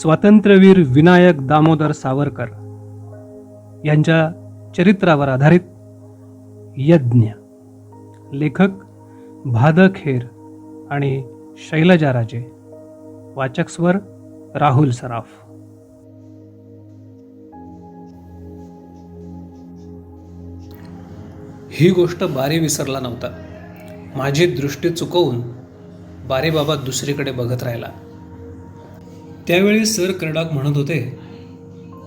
स्वातंत्र्यवीर विनायक दामोदर सावरकर यांच्या चरित्रावर आधारित यज्ञ. लेखक भादखेर आणि शैलजा राजे. वाचक स्वर राहुल सराफ. ही गोष्ट बारी विसरला नव्हता. माझी दृष्टी चुकवून बारीबाबा दुसरीकडे बघत राहिला. त्यावेळी सर कर्डाक म्हणत होते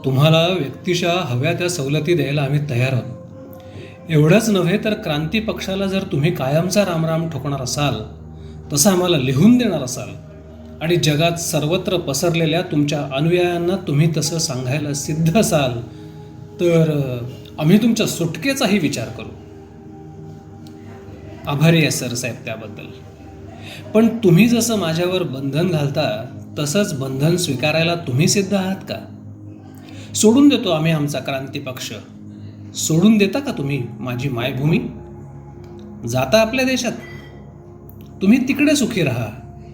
तुम्हाला व्यक्तीशा हव्या त्या सवलती द्यायला आम्ही तयार आहोत. एवढंच नव्हे तर क्रांती पक्षाला जर तुम्ही कायमचा रामराम ठोकणार असाल तसं आम्हाला लिहून देणार असाल. आणि जगात सर्वत्र पसरलेल्या तुमच्या अनुयायांना तुम्ही तसं सांगायला सिद्ध असाल तर आम्ही तुमच्या सुटकेचाही विचार करू. आभारी आहे सर साहेब त्याबद्दल. पण तुम्ही जसं माझ्यावर बंधन घालता तसंच बंधन स्वीकारायला तुम्ही सिद्ध आहात का? सोडून देतो आम्ही आमचा क्रांती पक्ष. सोडून देता का तुम्ही माझी मायभूमी? जाता आपल्या देशात. तुम्ही तिकडे सुखी राहा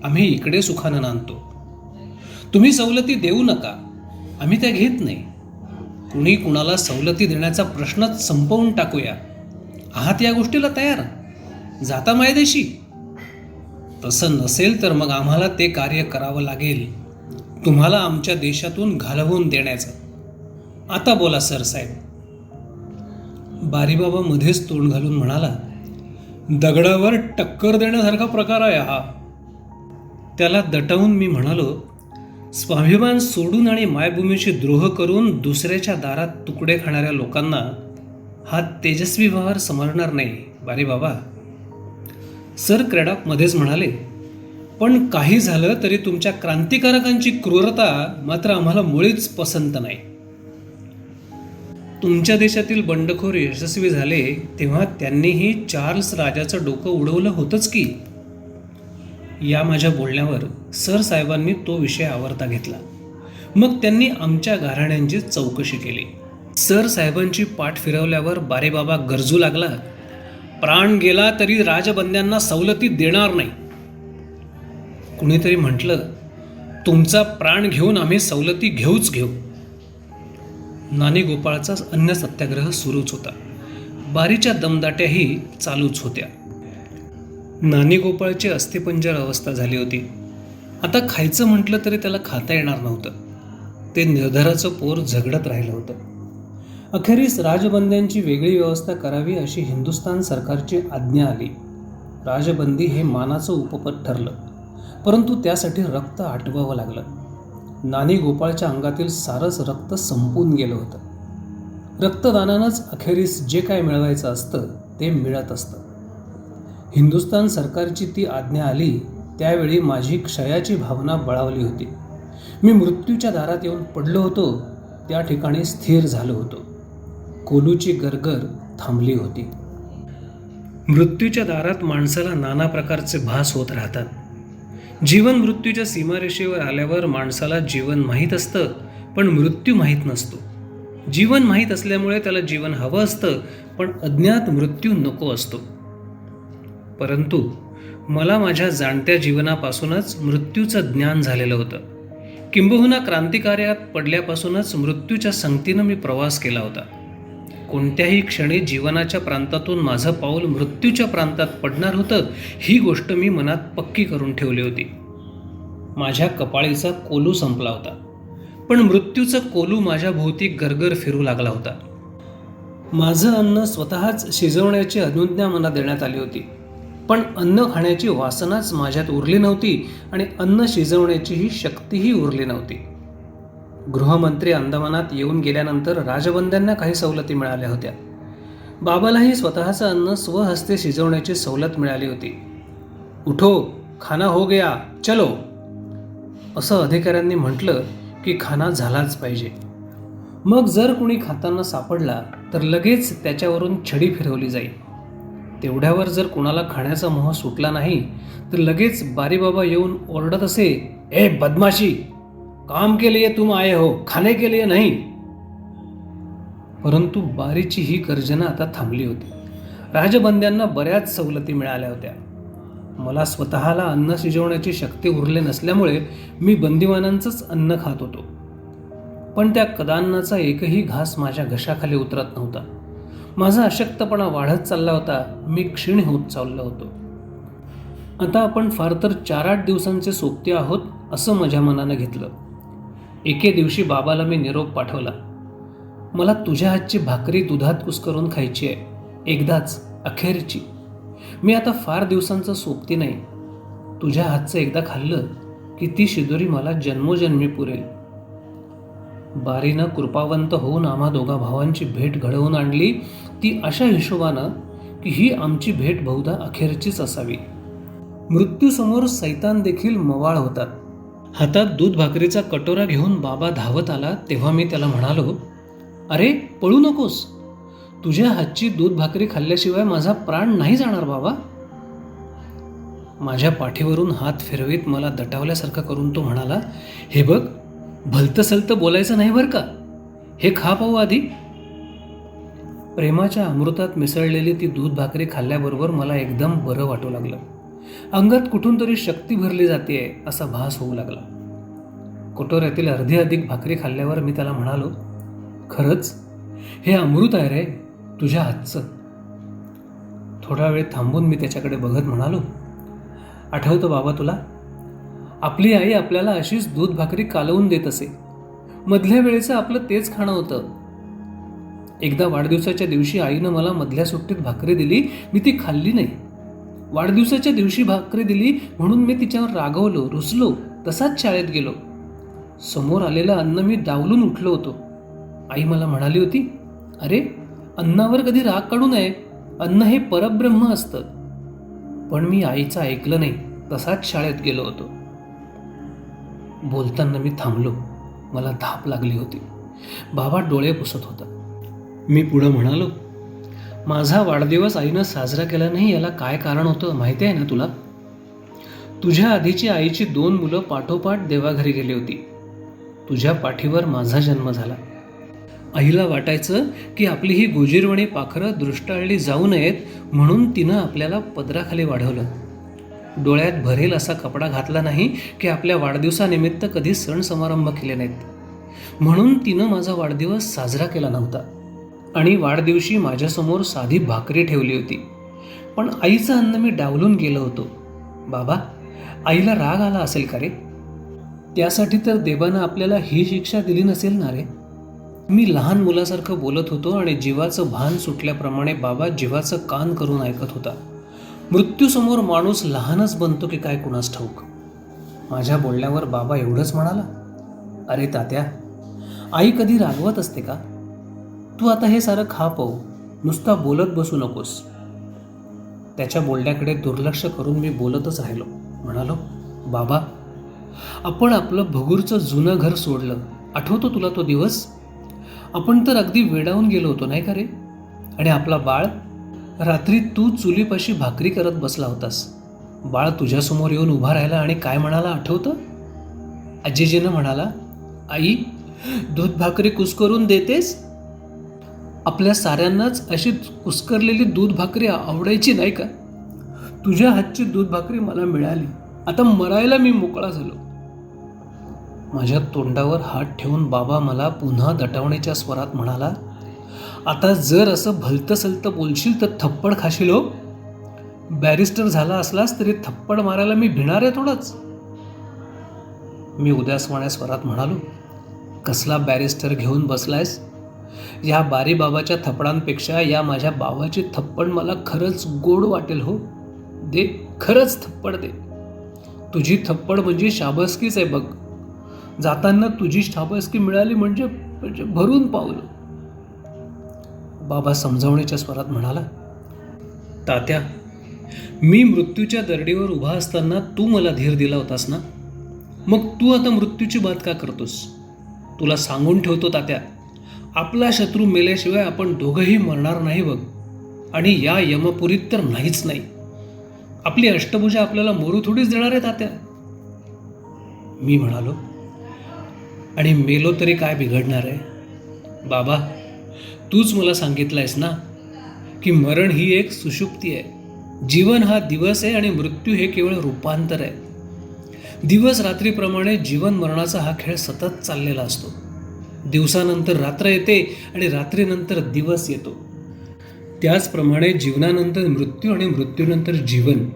आम्ही इकडे सुखानं नांदतो. तुम्ही सवलती देऊ नका आम्ही त्या घेत नाही. कुणी कुणाला सवलती देण्याचा प्रश्नच संपवून टाकूया. आहात या गोष्टीला तयार? जाता मायदेशी. तसं नसेल तर मग आम्हाला ते कार्य करावं लागेल. तुम्हाला आमच्या देशातून घालवून देण्याचं. आता बोला सर साहेब. बारीबाबा मध्येच तोंड घालून म्हणाला दगडावर टक्कर देण्यासारखा प्रकार आहे हा. त्याला दटावून मी म्हणालो स्वाभिमान सोडून आणि मायभूमीशी द्रोह करून दुसऱ्याच्या दारात तुकडे खाणाऱ्या लोकांना हा तेजस्वी व्यवहार समजणार नाही बारी बाबा सर क्रेडाक मध्येच म्हणाले पण काही झालं तरी तुमच्या क्रांतिकारकांची क्रूरता मात्र आम्हाला मुळीच पसंत नाही. तुमच्या देशातील बंडखोर यशस्वी झाले तेव्हा त्यांनीही चार्ल्स राजाचं डोकं उडवलं होतंच की. या माझ्या बोलण्यावर सर साहेबांनी तो विषय आवरता घेतला. मग त्यांनी आमच्या घराण्यांची चौकशी केली. सर साहेबांची पाठ फिरवल्यावर बारेबाबा गरजू लागला. प्राण गेला तरी राजबंद्यांना सवलती देणार नाही. कुणीतरी म्हटलं तुमचा प्राण घेऊन आम्ही सवलती घेऊच घेऊ. नानी गोपाळचा अन्य सत्याग्रह सुरूच होता. बारीच्या दमदाट्याही चालूच होत्या. नानी गोपाळची अस्थिपंजर अवस्था झाली होती. आता खायचं म्हटलं तरी त्याला खाता येणार नव्हतं. ते निर्धाराचं पोर झगडत राहिलं होतं. अखेरीस राजबंद्यांची वेगळी व्यवस्था करावी अशी हिंदुस्थान सरकारची आज्ञा आली. राजबंदी हे मानाचं उपपद ठरलं. परंतु त्यासाठी रक्त आटवावं लागलं. नानी गोपाळच्या अंगातील सारस रक्त संपून गेलं होतं. रक्तदानानंच अखेरीस जे काय मिळवायचं असतं ते मिळत असतं. हिंदुस्थान सरकारची ती आज्ञा आली त्यावेळी माझी क्षयाची भावना बळावली होती. मी मृत्यूच्या दारात येऊन पडलो होतो त्या ठिकाणी स्थिर झालो होतो. कोलूची गरगर थांबली होती. मृत्यूच्या दारात माणसाला नाना प्रकारचे भास होत राहतात. जीवन मृत्यूच्या सीमारेषेवर आल्यावर माणसाला जीवन माहीत असतं पण मृत्यू माहीत नसतो. जीवन माहीत असल्यामुळे त्याला जीवन हवं असतं पण अज्ञात मृत्यू नको असतो. परंतु मला माझ्या जाणत्या जीवनापासूनच मृत्यूचं ज्ञान झालेलं होतं. किंबहुना क्रांतिकार्यात पडल्यापासूनच मृत्यूच्या संगतीनं मी प्रवास केला होता. कोणत्याही क्षणी जीवनाच्या प्रांतातून माझं पाऊल मृत्यूच्या प्रांतात पडणार होतं ही गोष्ट मी मनात पक्की करून ठेवली होती. माझ्या कपाळीचा कोलू संपला होता. पण मृत्यूचा कोलू माझ्या भोवती गरगर फिरू लागला होता. माझं अन्न स्वतःच शिजवण्याची अनुज्ञा मला देण्यात आली होती. पण अन्न खाण्याची वासनाच माझ्यात उरली नव्हती आणि अन्न शिजवण्याचीही शक्तीही उरली नव्हती. गृहमंत्री अंदमानात येऊन गेल्यानंतर राजबंद्यांना काही सवलती मिळाल्या होत्या. बाबालाही स्वतःचं अन्न स्वहस्ते शिजवण्याची सवलत मिळाली होती. उठो खाना हो गया चलो. असं अधिकाऱ्यांनी म्हटलं की खाना झालाच पाहिजे. मग जर कुणी खाताना सापडला तर लगेच त्याच्यावरून छडी फिरवली जाईल. तेवढ्यावर जर कुणाला खाण्याचा मोह सुटला नाही तर लगेच बारीबाबा येऊन ओरडत असे ए बदमाशी! काम के लिए तुम आए हो खाने के लिए नहीं। परंतु बारीची ही गर्जना आता थांबली होती. राजबंद्यांना बऱ्याच सवलती मिळाल्या होत्या. मला स्वतःला अन्न शिजवण्याची शक्ती उरले नसल्यामुळे मी बंदिवानांचंच अन्न खात होतो. पण त्या कदान्नाचा एकही घास माझ्या घशाखाली उतरत नव्हता. माझा अशक्तपणा वाढत चालला होता. मी क्षीण होत चाललो होतो. आता आपण फार तर चार आठ दिवसांचे सोबते आहोत असं माझ्या मनानं घेतलं. एके दिवशी बाबाला मी निरोप पाठवला. मला तुझ्या हातची भाकरी दुधात कुस्करून खायची आहे. एकदाच अखेरची. मी आता फार दिवसांचं सोबती नाही. तुझ्या हातचं एकदा खाल्लं की ती शिदोरी मला जन्मोजन्मी पुरेल. बारीनं कृपावंत होऊन आम्हा दोघा भावांची भेट घडवून आणली ती अशा हिशोबानं की ही आमची भेट बहुधा अखेरचीच असावी. मृत्यूसमोर सैतान देखील मवाळ होतात. हातात दूध भाकरीचा कटोरा घेऊन बाबा धावत आला तेव्हा मी त्याला म्हणालो अरे पळू नकोस. तुझ्या हातची दूध भाकरी खाल्ल्याशिवाय माझा प्राण नाही जाणार बाबा. माझ्या पाठीवरून हात फिरवीत मला दटावल्यासारखं करून तो म्हणाला हे बघ भलतं सलतं बोलायचं नाही बरं का? हे खा पाहू आधी. प्रेमाच्या अमृतात मिसळलेली ती दूध भाकरी खाल्ल्याबरोबर मला एकदम बरं वाटू लागलं. अंगात कुठून तरी शक्ती भरली जाते असा भास होऊ लागला. कटोऱ्यातील अर्धी अधिक भाकरी खाल्ल्यावर मी त्याला म्हणालो खरंच? हे अमृत आहे रे तुझ्या हातचं. थोडा वेळ थांबून मी त्याच्याकडे बघत म्हणालो आठवतं बाबा तुला? आपली आई आपल्याला अशीच दूध भाकरी कालवून देत असे. मधल्या वेळेचं आपलं तेच खाणं होतं. एकदा वाढदिवसाच्या दिवशी आईनं मला मधल्या सुट्टीत भाकरी दिली मी ती खाल्ली नाही. वाढदिवसाच्या दिवशी भाकरी दिली म्हणून मी तिच्यावर रागवलो रुसलो तसाच शाळेत गेलो. समोर आलेलं अन्न मी डावलून उठलो होतो. आई मला म्हणाली होती अरे अन्नावर कधी राग काढू नये. अन्न हे परब्रह्म असतं. पण मी आईचं ऐकलं नाही तसाच शाळेत गेलो होतो. बोलताना मी थांबलो. मला धाप लागली होती. बाबा डोळे पुसत होता. मी पुढं म्हणालो माझा वाढदिवस आईनं साजरा केला नाही याला काय कारण होतं माहिती आहे ना तुला? तुझ्या आधीची आईची दोन मुलं पाठोपाठ देवाघरी गेली होती. तुझ्या पाठीवर माझा जन्म झाला. आईला वाटायचं की आपली ही गोजीरवणी पाखरं दृष्टाळली जाऊ नयेत म्हणून तिनं आपल्याला पदराखाली वाढवलं. डोळ्यात भरेल असा कपडा घातला नाही की आपल्या वाढदिवसानिमित्त कधी सण समारंभ केले नाहीत. म्हणून तिनं माझा वाढदिवस साजरा केला नव्हता. आणि वाढदिवशी माझ्यासमोर साधी भाकरी ठेवली होती. पण आईचं अन्न मी डावलून गेलो होतो. बाबा आईला राग आला असेल का रे? त्यासाठी तर देवानं आपल्याला ही शिक्षा दिली नसेल ना रे? मी लहान मुलासारखं बोलत होतो आणि जीवाचं भान सुटल्याप्रमाणे बाबा जीवाचं कान करून ऐकत होता. मृत्यूसमोर माणूस लहानच बनतो की काय कुणास ठाऊक? माझ्या बोलण्यावर बाबा एवढंच म्हणाला. अरे तात्या आई कधी रागवत असते का? तू आता हे सारं खा पाहू. नुसता बोलत बसू नकोस. त्याच्या बोलण्याकडे दुर्लक्ष करून मी बोलतच राहिलो. म्हणालो बाबा आपण आपलं भगूरचं जुनं घर सोडलं. आठवतो तुला तो दिवस? आपण तर अगदी वेडावून गेलो होतो नाही का रे? आणि आपला बाळ? रात्री तू चुलीपाशी भाकरी करत बसला होतास. बाळ तुझ्यासमोर येऊन उभा राहिला आणि काय म्हणाला आठवतं? आजीजीनं म्हणाला आई दूध भाकरी कुस्करून देतेस? आपल्या साऱ्यांनाच अशी कुस्करलेली दूध भाकरी आवडायची नाही का? तुझ्या हातची दूध भाकरी मला मिळाली. आता मरायला मी मोकळा झालो. माझ्या तोंडावर हात ठेवून बाबा मला पुन्हा दटावण्याच्या स्वरात म्हणाला आता जर असं भलतं सलतं बोलशील तर थप्पड खाशील हो. बॅरिस्टर झाला असलास तरी थप्पड मारायला मी भिणार आहे थोडंच. मी उद्यासवाण्या स्वरात म्हणालो कसला बॅरिस्टर घेऊन बसलायस? या बारीबाबाच्या थप्पडांपेक्षा या माझ्या बाबाची थप्पड मला खरंच गोड वाटेल हो. दे खरंच थप्पड दे. तुझी थप्पड म्हणजे शाबसकीच आहे बघ. जाताना तुझी शाबसकी मिळाली म्हणजे म्हणजे भरून पावलं. बाबा समजावण्याच्या स्वरात म्हणाला तात्या मी मृत्यूच्या दरडीवर उभा असताना तू मला धीर दिला होतास ना? मग तू आता मृत्यूची बात का करतोस? तुला सांगून ठेवतो तात्या आपला शत्रू मेल्याशिवाय आपण दोघंही मरणार नाही बघ. आणि या यमपुरीत तर नाहीच नाही. आपली अष्टभुजा आपल्याला मोरू थोडीच देणार आहे तात्या. मी म्हणालो आणि मेलो तरी काय बिघडणार आहे? बाबा तूच मला सांगितलंयस ना की मरण ही एक सुषुप्ती आहे. जीवन हा दिवस आहे आणि मृत्यू हे केवळ रूपांतर आहे. दिवस रात्रीप्रमाणे जीवन मरणाचा हा खेळ सतत चाललेला असतो. दिवसानंतर रात्र येते आणि रात्रीनंतर दिवस येतो. त्याचप्रमाणे जीवनानंतर मृत्यू आणि मृत्यूनंतर जीवन.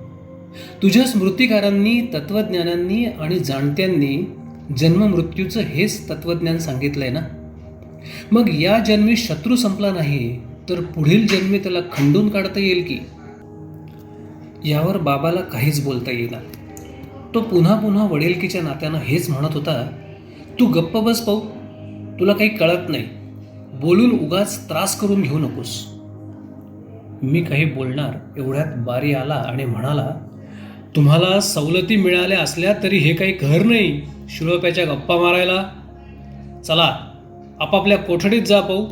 तुझ्या स्मृतिकारांनी तत्वज्ञानांनी आणि जाणत्यांनी जन्म मृत्यूचं हेच तत्वज्ञान सांगितलंय ना? मग या जन्मी शत्रू संपला नाही तर पुढील जन्मी त्याला खंडून काढता येईल की? यावर बाबाला काहीच बोलता येईना. तो पुन्हा पुन्हा वडेलकीच्या नात्यानं हेच म्हणत होता तू गप्प बस पाहू. तुला काही कळत नाही. बोलून उगाच त्रास करून घेऊ नकोस. मी काही बोलणार एवढ्यात बारी आला आणि म्हणाला तुम्हाला सवलती मिळाल्या असल्या तरी हे काही घर नाही शिरोप्याच्या गप्पा मारायला. चला आपापल्या कोठडीत जा पाहू.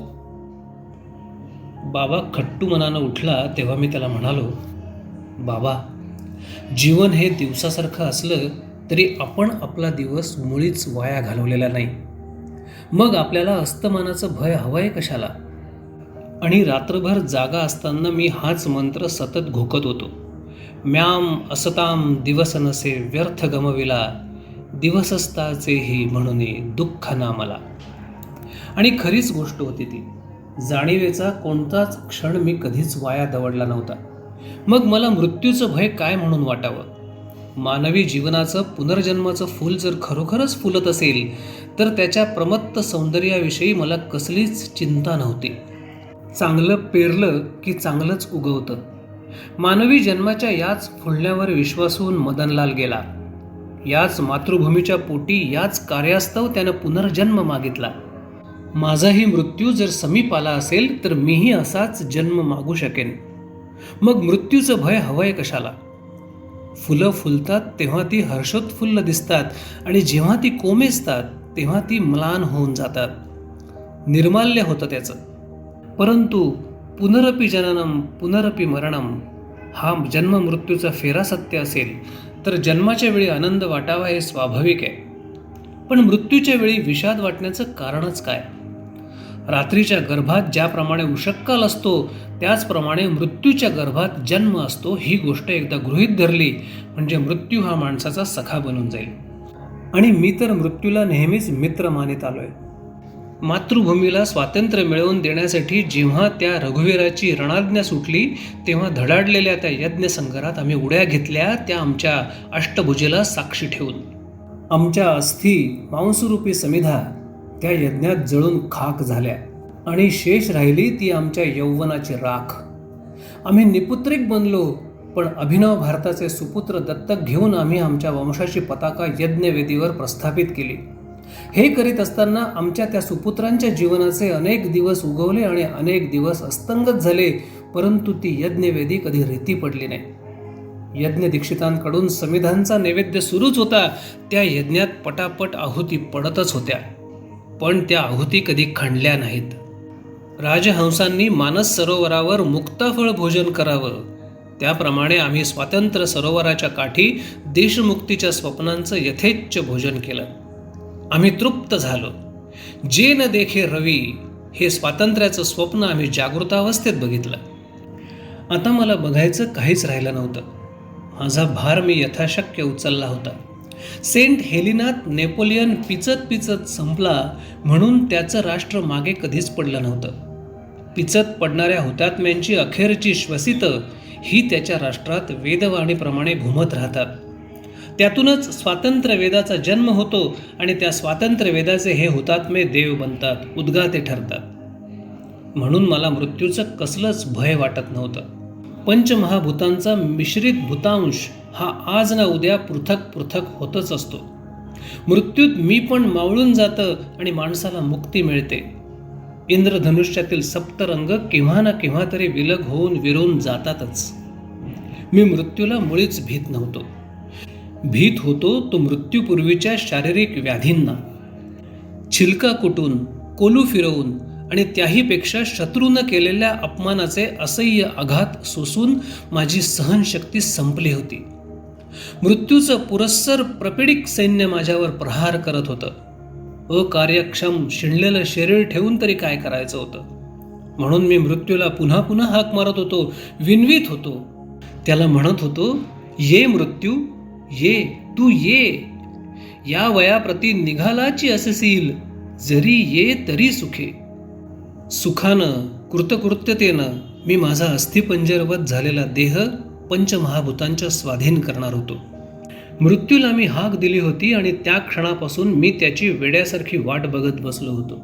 बाबा खट्टू मनानं उठला तेव्हा मी त्याला म्हणालो बाबा जीवन हे दिवसासारखं असलं तरी आपण आपला दिवस मुळीच वाया घालवलेला नाही. मग आपल्याला अस्तमानाचं भय हवंय कशाला? आणि रात्रभर जागा असताना मी हाच मंत्र सतत घोकत होतो. म्याम असताम दिवस नसे व्यर्थ गमविला दिवसस्ताचेही म्हणून दुःख ना मला. आणि खरीच गोष्ट होती ती. जाणीवेचा कोणताच क्षण मी कधीच वाया दवडला नव्हता. मग मला मृत्यूचं भय काय म्हणून वाटावं? मानवी जीवनाचं पुनर्जन्माचं फूल जर खरोखरच फुलत असेल तर त्याच्या प्रमत्त सौंदर्याविषयी मला कसलीच चिंता नव्हती. चांगलं पेरलं की चांगलंच उगवतं. मानवी जन्माच्या याच फुलण्यावर विश्वास होऊन मदनलाल गेला. याच मातृभूमीच्या पोटी याच कार्यास्तव त्यानं पुनर्जन्म मागितला. माझाही मृत्यू जर समीप आला असेल तर मीही असाच जन्म मागू शकेन. मग मृत्यूचं भय हवंय कशाला? फुलं फुलतात तेव्हा ती हर्षोत्फुल्ल दिसतात आणि जेव्हा ती कोमेजतात तेव्हा ती म्लान होऊन जातात. निर्माल्य होतं त्याचं. परंतु पुनरपी जननम पुनरपी मरणम हा जन्म मृत्यूचा फेरा सत्य असेल तर जन्माच्या वेळी आनंद वाटावा हे स्वाभाविक आहे. पण मृत्यूच्या वेळी विषाद वाटण्याचं कारणच काय? रात्रीच्या गर्भात ज्याप्रमाणे उशक्काल असतो त्याचप्रमाणे मृत्यूच्या गर्भात जन्म असतो ही गोष्ट एकदा गृहीत धरली म्हणजे मृत्यू हा माणसाचा सखा बनून जाईल. आणि मी तर मृत्यूला नेहमीच मित्र मानित आलोय. मातृभूमीला स्वातंत्र्य मिळवून देण्यासाठी जेव्हा त्या रघुवीराची रणाज्ञा सुटली तेव्हा धडाडलेल्या त्या यज्ञ संघात आम्ही उड्या घेतल्या त्या आमच्या अष्टभुजेला साक्षी ठेवून. आमच्या अस्थी मांसरूपी समिधा त्या यज्ञात जळून खाक झाल्या आणि शेष राहिली ती आमच्या यौवनाची राख. आम्ही निपुत्रिक बनलो पण अभिनव भारताचे सुपुत्र दत्तक घेऊन आम्ही आमच्या वंशाची पताका यज्ञवेदीवर प्रस्थापित केली. हे करीत असताना आमच्या त्या सुपुत्रांच्या जीवनाचे अनेक दिवस उगवले आणि अनेक दिवस अस्तंगत झाले परंतु ती यज्ञवेदी कधी रीती पडली नाही. यज्ञ दीक्षितांकडून संविधानचा नैवेद्य सुरूच होता त्या यज्ञात पटापट आहुती पडतच होत्या. पण त्या आहुती कधी खणल्या नाहीत. राजहंसांनी मानस सरोवरावर मुक्ताफळ भोजन करावं. त्याप्रमाणे आम्ही स्वातंत्र्य सरोवराच्या काठी देशमुक्तीच्या स्वप्नांचं यथेच्छ भोजन केलं. आम्ही तृप्त झालो. जे न देखे रवी हे स्वातंत्र्याचं स्वप्न आम्ही जागृतावस्थेत बघितलं. आता मला बघायचं काहीच राहिलं नव्हतं. माझा भार मी यथाशक्य उचलला होता. सेंट हेलिनात नेपोलियन पिचत पिचत संपला म्हणून त्याचं राष्ट्र मागे कधीच पडलं नव्हतं. पिचत पडणाऱ्या हुतात्म्यांची अखेरची श्वसितं ही त्याच्या राष्ट्रात वेदवाणीप्रमाणे घुमत राहतात. त्यातूनच स्वातंत्र्य वेदाचा जन्म होतो आणि त्या स्वातंत्र्य वेदाचे हे हुतात्मे देव बनतात उद्गाते ठरतात. म्हणून मला मृत्यूचं कसलंच भय वाटत नव्हतं. पंचमहाभूतांचा मिश्रित भूतांश हा आज ना उद्या पृथक पृथक होतच असतो. मृत्यूत मी पण मावळून जातं आणि माणसाला मुक्ती मिळते. इंद्रधनुष्यातील सप्तरंग केव्हा ना केव्हा तरी विलग होऊन विरून जातातच. मी मृत्यूला मुळीच भीत नव्हतो. भीत होतो तो मृत्यूपूर्वीच्या शारीरिक व्याधींना. छिलका कुटून कोलू फिरवून आणि त्याहीपेक्षा शत्रूनं केलेल्या अपमानाचे असह्य आघात सोसून माझी सहनशक्ती संपली होती. मृत्यूचं पुरस्सर प्रपिडिक सैन्य माझ्यावर प्रहार करत होतं. अकार्यक्षम शिणलेलं शरीर ठेवून तरी काय करायचं होतं? म्हणून मी मृत्यूला पुन्हा पुन्हा हाक मारत होतो विनवीत होतो. त्याला म्हणत होतो ये मृत्यू ये तू ये. या वयाप्रती निघालाची असेसील जरी ये तरी सुखे. सुखानं कृतकृत्यतेनं मी माझा अस्थिपंजरवत झालेला देह पंचमहाभूतांच्या स्वाधीन करणार होतो. मृत्यूला मी हाक दिली होती आणि त्या क्षणापासून मी त्याची वेड्यासारखी वाट बघत बसलो होतो.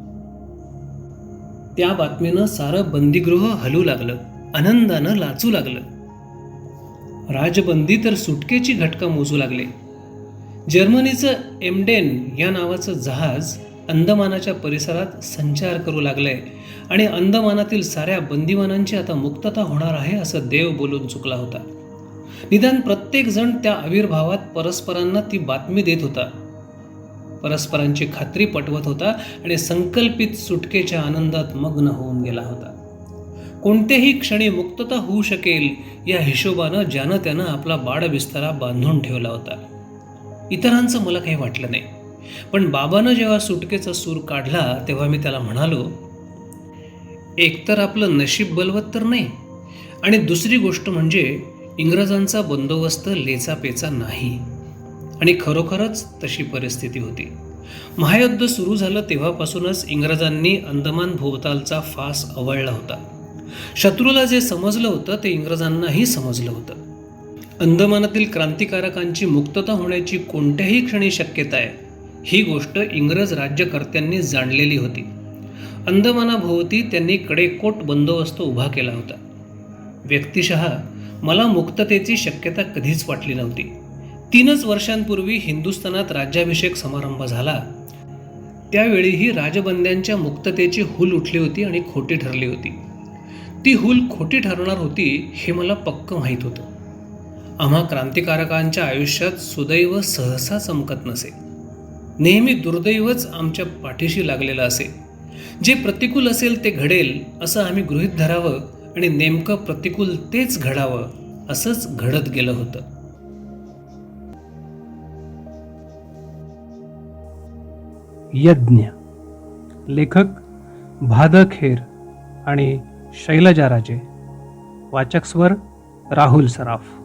त्या बातमीनं सारं बंदीगृह हलू लागलं आनंदानं लाचू लागलं. राजबंदी तर सुटकेची घटका मोजू लागले. जर्मनीचं एमडेन या नावाचं जहाज अंदमानाच्या परिसरात संचार करू लागलंय. आणि अंदमानातील साऱ्या बंदिवानांची आता मुक्तता होणार आहे असं देव बोलून चुकला होता. निदान प्रत्येक जण त्या आविर्भावात परस्परांना ती बातमी देत होता. परस्परांची खात्री पटवत होता आणि संकल्पित सुटकेच्या आनंदात मग्न होऊन गेला होता. कोणत्याही क्षणी मुक्तता होऊ शकेल या हिशोबानं ज्यानं त्यानं आपला बाडबिस्तरा बांधून ठेवला होता. इतरांचं मला काही वाटलं नाही. पण बाबानं जेव्हा सुटकेचा सूर काढला तेव्हा मी त्याला म्हणालो एकतर आपलं नशीब बलवत तर नाही आणि दुसरी गोष्ट म्हणजे इंग्रजांचा बंदोबस्त लेचापेचा नाही. आणि खरोखरच तशी परिस्थिती होती. महायुद्ध सुरू झालं तेव्हापासूनच इंग्रजांनी अंदमान भोवतालचा फास आवळला होता. शत्रूला जे समजलं होतं ते इंग्रजांनाही समजलं होतं. अंदमानातील क्रांतिकारकांची मुक्तता होण्याची कोणत्याही क्षणी शक्यता आहे ही गोष्ट इंग्रज राज्यकर्त्यांनी जाणलेली होती. अंदमानाभोवती त्यांनी कडेकोट बंदोबस्त उभा केला होता. व्यक्तिशः मला मुक्ततेची शक्यता कधीच वाटली नव्हती. तीनच वर्षांपूर्वी हिंदुस्थानात राज्याभिषेक समारंभ झाला. त्यावेळीही राजबंद्यांच्या मुक्ततेची हुल उठली होती आणि खोटी ठरली होती. ती हुल खोटी ठरणार होती हे मला पक्क माहीत होतं. आम्हा क्रांतिकारकांच्या आयुष्यात सुदैव सहसा चमकत नसे. नेहमी दुर्दैवच आमच्या पाठीशी लागलेलं असे. जे प्रतिकूल असेल ते घडेल असं आम्ही गृहीत धरावं आणि नेमकं प्रतिकूल तेच घडावं असंच घडत गेलं होतं. यज्ञ. लेखक भादखेर आणि शैलजा राजे. वाचक स्वर राहुल सराफ.